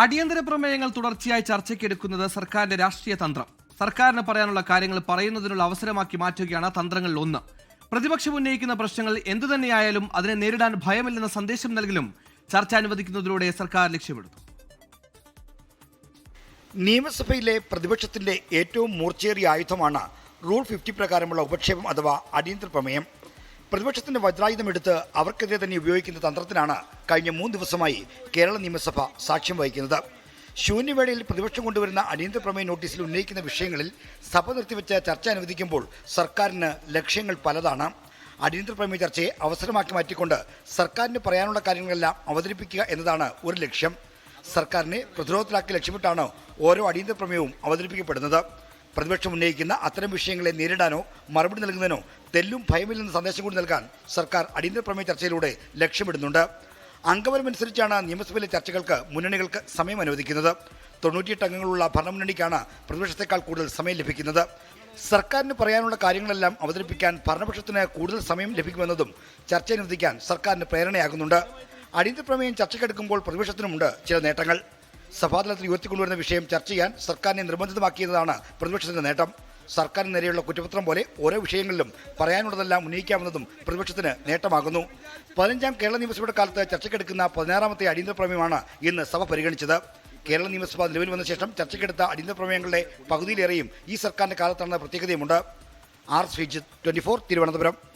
അടിയന്തര പ്രമേയങ്ങൾ തുടർച്ചയായി ചർച്ചയ്ക്കെടുക്കുന്നത് സർക്കാരിന്റെ രാഷ്ട്രീയ തന്ത്രം. സർക്കാരിന് പറയാനുള്ള കാര്യങ്ങൾ പറയുന്നതിനുള്ള അവസരമാക്കി മാറ്റുകയാണ് തന്ത്രങ്ങളിൽ ഒന്ന്. പ്രതിപക്ഷം ഉന്നയിക്കുന്ന പ്രശ്നങ്ങൾ എന്തുതന്നെയായാലും അതിനെ നേരിടാൻ ഭയമില്ലെന്ന സന്ദേശം നൽകലും ചർച്ച അനുവദിക്കുന്നതിലൂടെ സർക്കാർ ലക്ഷ്യമിടുന്നു. നിയമസഭയിലെ പ്രതിപക്ഷത്തിന്റെ ഏറ്റവും മൂർച്ചയേറിയ ആയുധമാണ് റൂൾ ഫിഫ്റ്റി പ്രകാരമുള്ള ഉപക്ഷേപം അഥവാ അടിയന്തര പ്രമേയം. പ്രതിപക്ഷത്തിന്റെ വജ്രായുധം എടുത്ത് അവർക്കെതിരെ തന്നെ ഉപയോഗിക്കുന്ന തന്ത്രത്തിനാണ് കഴിഞ്ഞ മൂന്ന് ദിവസമായി കേരള നിയമസഭ സാക്ഷ്യം വഹിക്കുന്നത്. ശൂന്യവേളയിൽ പ്രതിപക്ഷം കൊണ്ടുവരുന്ന അടിയന്തര പ്രമേയ നോട്ടീസിൽ ഉന്നയിക്കുന്ന വിഷയങ്ങളിൽ സഭ നിർത്തിവെച്ച് ചർച്ച അനുവദിക്കുമ്പോൾ സർക്കാരിന് ലക്ഷ്യങ്ങൾ പലതാണ്. അടിയന്തര പ്രമേയ ചർച്ചയെ അവസരമാക്കി മാറ്റിക്കൊണ്ട് സർക്കാരിന് പറയാനുള്ള കാര്യങ്ങളെല്ലാം അവതരിപ്പിക്കുക എന്നതാണ് ഒരു ലക്ഷ്യം. സർക്കാരിനെ പ്രതിരോധത്തിലാക്കി ലക്ഷ്യമിട്ടാണ് ഓരോ അടിയന്തര പ്രമേയവും അവതരിപ്പിക്കപ്പെടുന്നത്. പ്രതിപക്ഷം ഉന്നയിക്കുന്ന അത്തരം വിഷയങ്ങളെ നേരിടാനോ മറുപടി നൽകുന്നതിനോ തെല്ലും ഭയമില്ലെന്ന സന്ദേശം കൂടി നൽകാൻ സർക്കാർ അടിയന്തര പ്രമേയ ചർച്ചയിലൂടെ ലക്ഷ്യമിടുന്നുണ്ട്. അംഗബലമനുസരിച്ചാണ് നിയമസഭയിലെ ചർച്ചകൾക്ക് മുന്നണികൾക്ക് സമയം അനുവദിക്കുന്നത്. തൊണ്ണൂറ്റിയെട്ട് അംഗങ്ങളുള്ള ഭരണമുന്നണിക്കാണ് പ്രതിപക്ഷത്തെക്കാൾ കൂടുതൽ സമയം ലഭിക്കുന്നത്. സർക്കാരിന് പറയാനുള്ള കാര്യങ്ങളെല്ലാം അവതരിപ്പിക്കാൻ ഭരണപക്ഷത്തിന് കൂടുതൽ സമയം ലഭിക്കുമെന്നതും ചർച്ച അനുവദിക്കാൻ സർക്കാരിന് പ്രേരണയാകുന്നുണ്ട്. അടിയന്തര പ്രമേയം ചർച്ചയ്ക്കെടുക്കുമ്പോൾ പ്രതിപക്ഷത്തിനുമുണ്ട് ചില നേട്ടങ്ങൾ. സഭാതലത്തിൽ ഉയർത്തിക്കൊണ്ടുവരുന്ന വിഷയം ചർച്ച ചെയ്യാൻ സർക്കാരിനെ നിർബന്ധിതമാക്കിയതാണ് പ്രതിപക്ഷത്തിന്റെ നേട്ടം. സർക്കാരിന് നേരെയുള്ള കുറ്റപത്രം പോലെ ഓരോ വിഷയങ്ങളിലും പറയാനുള്ളതെല്ലാം ഉന്നയിക്കാമെന്നതും പ്രതിപക്ഷത്തിന് നേട്ടമാകുന്നു. പതിനഞ്ചാം കേരള നിയമസഭയുടെ കാലത്ത് ചർച്ചയ്ക്കെടുക്കുന്ന പതിനാറാമത്തെ അടിയന്തര പ്രമേയമാണ് ഇന്ന് സഭ പരിഗണിച്ചത്. കേരള നിയമസഭ നിലവിൽ വന്ന ശേഷം ചർച്ചയ്ക്കെടുത്ത അടിയന്തര പ്രമേയങ്ങളുടെ പകുതിയിലേറെയും ഈ സർക്കാരിന്റെ കാലത്താണെന്ന പ്രത്യേകതയുമുണ്ട്. R Sreejith twenty four Thiruvananthapuram.